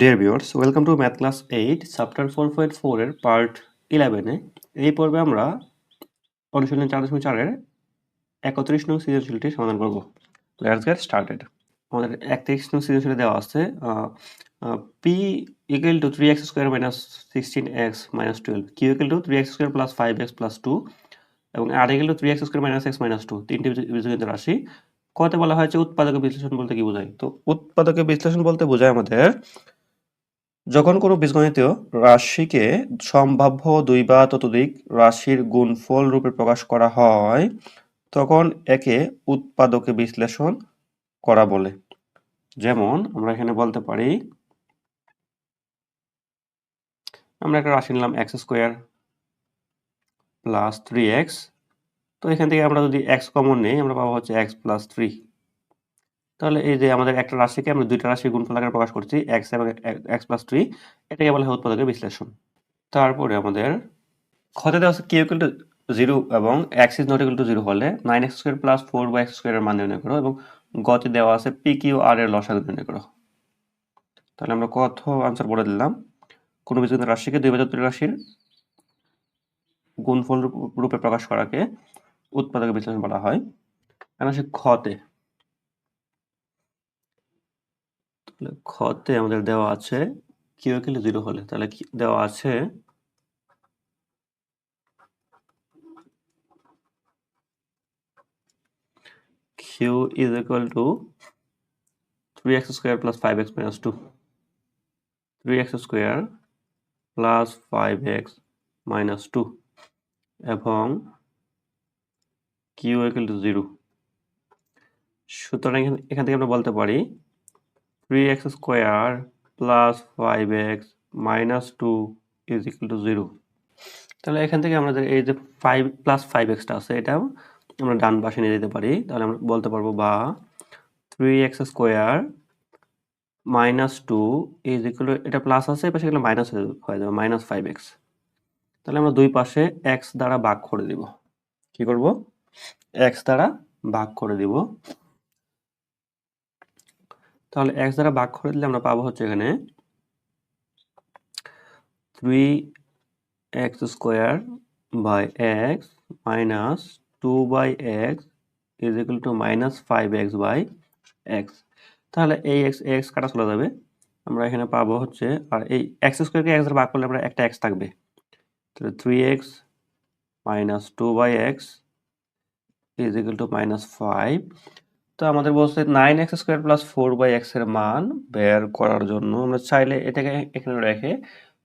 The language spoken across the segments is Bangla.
Dear viewers welcome to math class eight chapter four point four এর পার্ট ইলেভেনে এই পর্বে আমরা অনুশীলন চার দশমিক চারের একত্রিশ নং সৃজনশীলটি সমাধান করব। লেটস গেট স্টার্টেড আমাদের একত্রিশ নং সৃজনশীলে দেওয়া আছে P equal to three x square minus sixteen x minus twelve Q equal to three x square plus five x plus two এবং R equal to three x square minus x minus two তিনটি বীজগণিত রাশি। কত বলা হয়েছে, উৎপাদক বিশ্লেষণ বলতে কি বোঝায়? তো উৎপাদক বিশ্লেষণ বলতে বোঝায় আমাদের যখন কোনো বীজগণিতীয় রাশিকে সম্ভাব্য দুই বা ততোধিক রাশির গুণফল রূপে প্রকাশ করা হয়, তখন একে উৎপাদকে বিশ্লেষণ করা বলে। যেমন আমরা এখানে বলতে পারি, আমরা একটা রাশি নিলাম x square plus three x. তো এখান থেকে আমরা যদি এক্স কমন নেই, আমরা পাবো হচ্ছে এক্স প্লাস থ্রি। তাহলে এই যে আমাদের একটা রাশিকে আমরা দুইটা রাশির গুণফল আকারে প্রকাশ করছি এক্স এবং এক্স প্লাস থ্রি এটাকে বলা হয় উৎপাদকের বিশ্লেষণ। তারপরে আমাদের ক্ষতে দেওয়া হচ্ছে কিউ ইকুয়াল টু জিরো এবং x is not equal to zero হলে nine x square plus four by x স্কোয়ারের মান নির্ণয় করো এবং গতে দেওয়া আছে পি কিউ আর এর লসাগু নির্ণয় করো। তাহলে আমরা কত আনসার বলে দিলাম। কোনো বীজগণিত রাশিকে দুই বাজার রাশির গুণফল রূপে প্রকাশ করাকে উৎপাদকের বিশ্লেষণ বলা হয়। এখন আসে ক্ষতে। খতে আমাদের দেওয়া আছে, কিউ ইকুয়াল জিরো হলে। তাহলে দেওয়া আছে? Q is equal to three x square plus five x minus two three x square plus five x minus two এবং কিউ ইকুয়াল টু জিরো। সুতরাং এখান থেকে আমরা বলতে পারি three x square plus five x minus two is equal to zero তাহলে এখান থেকে আমাদের এই যে ফাইভ প্লাস ফাইভ এক্সটা আছে, এটা আমরা ডান পাশে নিয়ে যেতে পারি। তাহলে আমরা বলতে পারব বা three x square minus two is equal এটা প্লাস আছে পাশে গেলে মাইনাস হয়ে যাবে মাইনাস ফাইভ এক্স তাহলে আমরা দুই পাশে এক্স দ্বারা ভাগ করে দিব। কি করব? এক্স দ্বারা ভাগ করে দিব। তাহলে এক্স দ্বারা ভাগ করে দিলে আমরা পাবো হচ্ছে এখানে three x square by x minus two by x is equal to minus five x by x তাহলে এই এক্স এক্স কাটা চলে যাবে। আমরা এখানে পাবো হচ্ছে, আর এই এক্স স্কোয়ারকে এক্স দ্বারা ভাগ করলে আমরা একটা এক্স থাকবে। তাহলে three x minus two by x is equal to minus five তো আমাদের বলছে nine x square plus four by এক্সের মান বের করার জন্য আমরা চাইলে এটাকে এখানে রেখে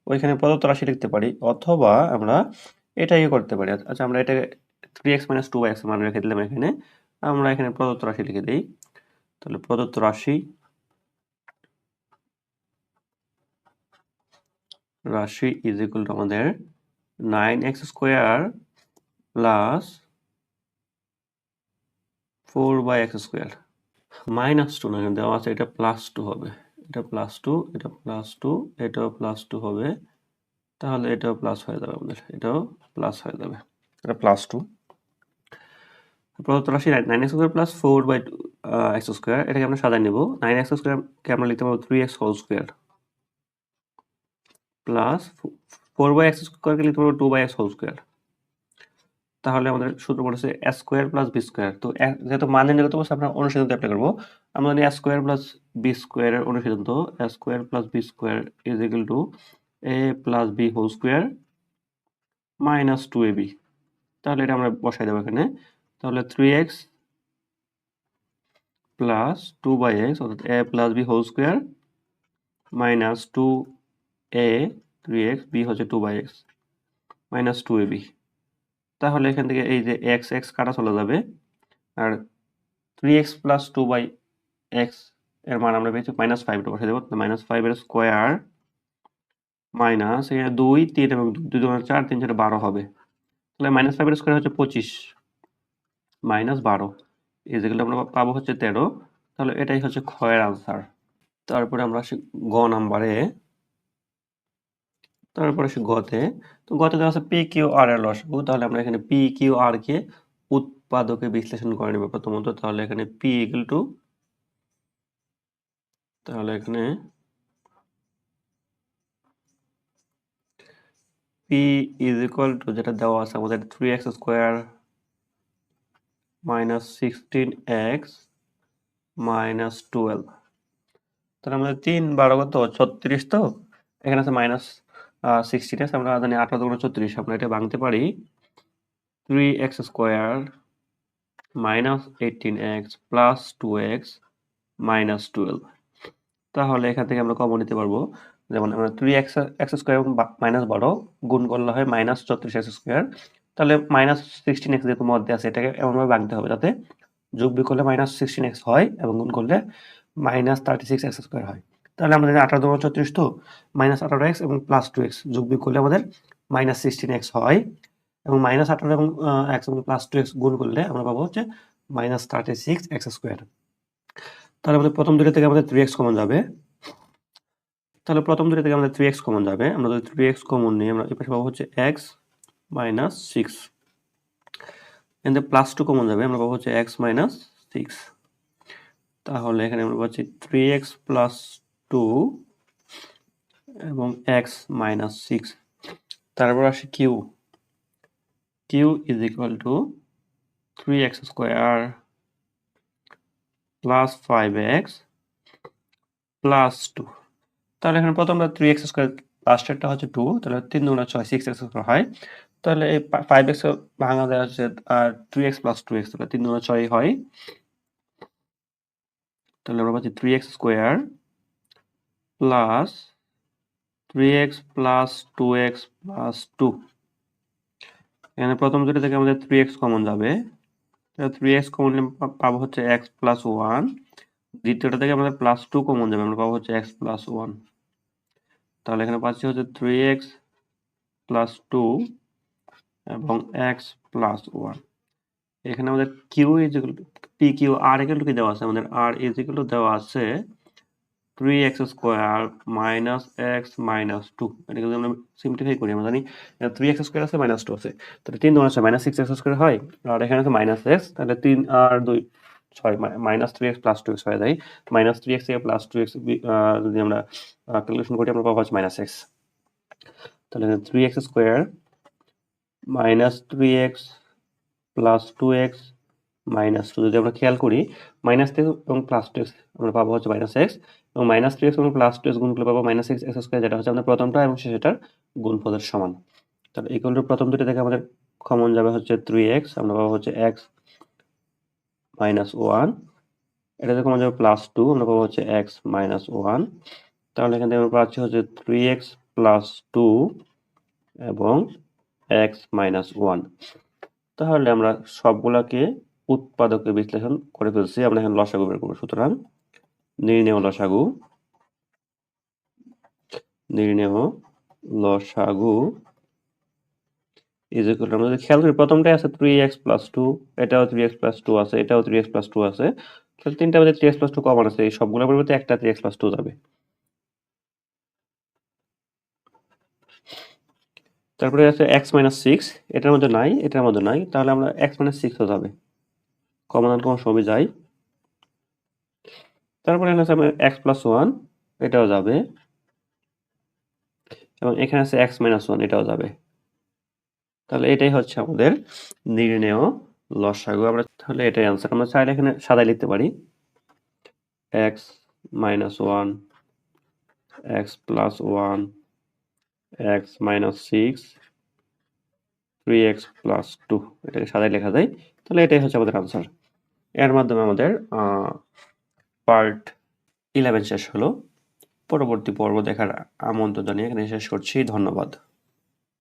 ওইখানে প্রদত্ত রাশি লিখতে পারি, অথবা আমরা এটাই করতে পারি। আচ্ছা আমরা এটাকে three x minus two by x মান রেখে দিলাম এখানে, আমরা এখানে প্রদত্ত রাশি লিখে দিই। তাহলে প্রদত্ত রাশি রাশি ইজ ইকুয়াল টু আমাদের nine x square plus four by x square. Minus two না দেওয়া আছে এটা প্লাস টু হবে। এটা প্লাস টু এটা প্লাস টু এটাও প্লাস টু হবে। তাহলে এটাও প্লাস হয়ে যাবে আমাদের। এটাও প্লাস হয়ে যাবে। এটা প্লাস টু। প্রদত্ত রাশি nine x square plus four by two x square. এটাকে আমরা সাজায় নেব। নাইন এক্স স্কোয়ারকে আমরা লিখতে পারব three x whole square plus four by x স্কোয়ারকে লিখতে পারব two by x whole square তাহলে আমাদের সূত্র পড়েছে a square plus b square তো যেহেতু মান নির্ণয় করতে বলছে, আমরা অনুসিদ্ধান্ত অ্যাপ্লাই করব। আমরা জানি এস স্কোয়ার প্লাস বি স্কোয়ারের অনুসিদ্ধান্ত a square plus b square is equal to a plus b whole square minus two a b তাহলে এটা আমরা বসাই দেবো এখানে। তাহলে three x plus two by x অর্থাৎ a plus b whole square minus two a three x b হচ্ছে two by x minus two a b তাহলে এখান থেকে এই যে এক্স এক্স কাটা চলে যাবে। আর three x plus two by এক্সের মান আমরা পেয়েছি মাইনাস ফাইভটা বসে দেবো। মাইনাস ফাইভের স্কোয়ার মাইনাস এখানে দুই, তিন এবং দুই দু চার, তিন চার বারো হবে। তাহলে মাইনাস ফাইভের স্কোয়ার হচ্ছে পঁচিশ। মাইনাস বারো। এই যেগুলো আমরা পাবো হচ্ছে তেরো। তাহলে এটাই হচ্ছে ক্ষয়ের আনসার তারপরে আমরা আসি গ নাম্বারে তারপরে আসে গতে। তো গতে দেওয়া আছে পি কিউ আর এর লসাগু। তাহলে আমরা এখানে পি কিউ আর কে উৎপাদকে বিশ্লেষণ করে নেব প্রথমত। তাহলে এখানে পি ইকুয়াল টু তাহলে এখানে পি ইজ ইকুয়াল টু যেটা দেওয়া আছে আমাদের three x square minus sixteen x minus twelve তাহলে আমাদের তিন বারো কত? ছত্রিশ তো? এখানে আছে মাইনাস সিক্সটিন এক্স আমরা জানি আঠারো দুগুণ ছত্রিশ, আমরা এটা ভাঙতে পারি। Three x square minus eighteen x plus two x minus twelve তাহলে এখান থেকে আমরা কমন নিতে পারব। যেমন আমরা three x x square minus বারো গুণ করলে হয় মাইনাস চৌত্রিশ এক্স স্কোয়ার তাহলে মাইনাস সিক্সটিন এক্স যেহেতু মধ্যে আছে, এটাকে এমনভাবে ভাঙতে হবে যাতে যোগ বিয়োগ করলে মাইনাস সিক্সটিন এক্স হয় এবং গুণ করলে মাইনাস থার্টি সিক্স হয়। তাহলে আমাদের আঠারো দু ছত্রিশ তো মাইনাস আঠারো এক্স এবং প্লাস টু এক্স যোগ বিয়োগ করলে আমাদের মাইনাস সিক্সটিন এক্স হয়। এবং মাইনাস আঠারো এবং এক্স এবং প্লাস টু এক্স গুণ করলে আমরা পাবো হচ্ছে minus thirty six x square তাহলে আমাদের প্রথম দুটো থেকে আমাদের থ্রি এক্স কমন যাবে। তাহলে প্রথম দুটো থেকে আমাদের থ্রি এক্স কমন যাবে। আমরা যদি থ্রি এক্স কমন নিই, আমরা এই পাশে পাবো হচ্ছে এক্স মাইনাস সিক্স এখানে প্লাস টু কমন যাবে, আমরা পাবো হচ্ছে এক্স মাইনাস সিক্স তাহলে এখানে আমরা পাচ্ছি থ্রি এক্স প্লাস টু এবং এক্স মাইনাস সিক্স। তারপর আসে Q. Q is equal to three x square plus five x plus two. তাহলে এখানে প্রথমটা থ্রি এক্স স্কোয়ার লাস্টেরটা হচ্ছে টু, তাহলে তিন দুগুণা ছয় সিক্স এক্স স্কোয়ার হয়। তাহলে এই ফাইভ এক্স ভাঙা দেওয়া হচ্ছে, আর three x plus two x, তাহলে তিন দুগুণা ছয় হয়। তাহলে আমরা পাচ্ছি three x square plus three x plus two x plus two এখানে প্রথম দুটো থেকে আমাদের থ্রি এক্স কমন যাবে। থ্রি এক্স কমন পাবো হচ্ছে এক্স প্লাস ওয়ান দ্বিতীয়টা থেকে আমাদের প্লাস টু কমন যাবে, আমরা পাবো হচ্ছে এক্স প্লাস ওয়ান তাহলে এখানে পাচ্ছি হচ্ছে থ্রি এক্স প্লাস টু এবং এক্স প্লাস ওয়ান এখানে আমাদের Q is P Q R two কি দেওয়া আছে? আমাদের আর ইজ ইকুয়াল দেওয়া আছে three x square minus x minus two এটাকে যদি আমরা সিম্পলিফাই করি, আমরা জানি থ্রি এক্স স্কোয়ার আছে মাইনাস টু আছে। তাহলে তিন দোকান আছে মাইনাস সিক্স এক্স স্কোয়ার হয়, আর এখানে আছে মাইনাস এক্স তাহলে তিন আর দুই, ছয় minus three x plus two x হয়ে যায় মাইনাস থ্রি এক্স থেকে প্লাস টু এক্স যদি আমরা ক্যালকুলেশন করি, আমরা পাবো হচ্ছে মাইনাস এক্স তাহলে three x square minus three x plus two x minus two যদি আমরা খেয়াল করি মাইনাস থ্রি এবং প্লাস টু এক্স আমরা পাবো হচ্ছে মাইনাস এক্স এবং মাইনাস থ্রি এক্স এবং প্লাস টু এক্স গুণ করলে পাবো মাইনাস এক্স এক্স স্কোয়ার যেটা হচ্ছে আমাদের প্রথমটা এবং শেষেটার গুণফলের সমান। তাহলে ইকুয়াল টু প্রথম দুটো থেকে আমাদের কমন যাবে হচ্ছে থ্রি এক্স আমরা পাবো হচ্ছে এক্স মাইনাস ওয়ান এটা থেকে কমন যাবে প্লাস টু আমরা পাবো হচ্ছে এক্স মাইনাস ওয়ান তাহলে এখান থেকে আমরা পাচ্ছি হচ্ছে থ্রি এক্স প্লাস টু এবং এক্স মাইনাস ওয়ান তাহলে আমরা সবগুলাকে উৎপাদকে বিশ্লেষণ করে ফেলছি, আমরা এখানে লসাগু বের করব সুতরাং নির্ণেয় লসাগু। নির্ণেয় লসাগু ইজ ইকুয়াল খেয়াল করি প্রথমটাই আছে থ্রি এক্স প্লাস টু এটাও থ্রি এক্স প্লাস টু আছে, এটাও থ্রি এক্স প্লাস টু আছে। তাহলে তিনটা three x plus two common আছে, এই সবগুলোর পরিবর্তে একটা থ্রি এক্স প্লাস টু যাবে। তারপরে আছে এক্স মাইনাস সিক্স এটার মধ্যে নাই, এটার মধ্যে নাই, তাহলে আমরা এক্স মাইনাস সিক্সও যাবে। কমন আর কমন সবই যাই তারপরে এখানে আছে এক্স প্লাস ওয়ান এটাও যাবে। এবং এখানে আছে এক্স মাইনাস ওয়ান এটাও যাবে। তাহলে এটাই হচ্ছে আমাদের নির্ণেয় লসাগু। আমরা তাহলে এটাই আনসার আমরা চাইলে এখানে সাদাই লিখতে পারি। X minus one x plus one x minus six three x plus two এটাকে সাদাই লেখা যায়। তাহলে এটাই হচ্ছে আমাদের আনসার এর মাধ্যমে আমাদের পার্ট ইলেভেন শেষ হলো। পরবর্তী পর্ব দেখার আমন্ত্রণ জানিয়ে এখানে শেষ করছি। ধন্যবাদ।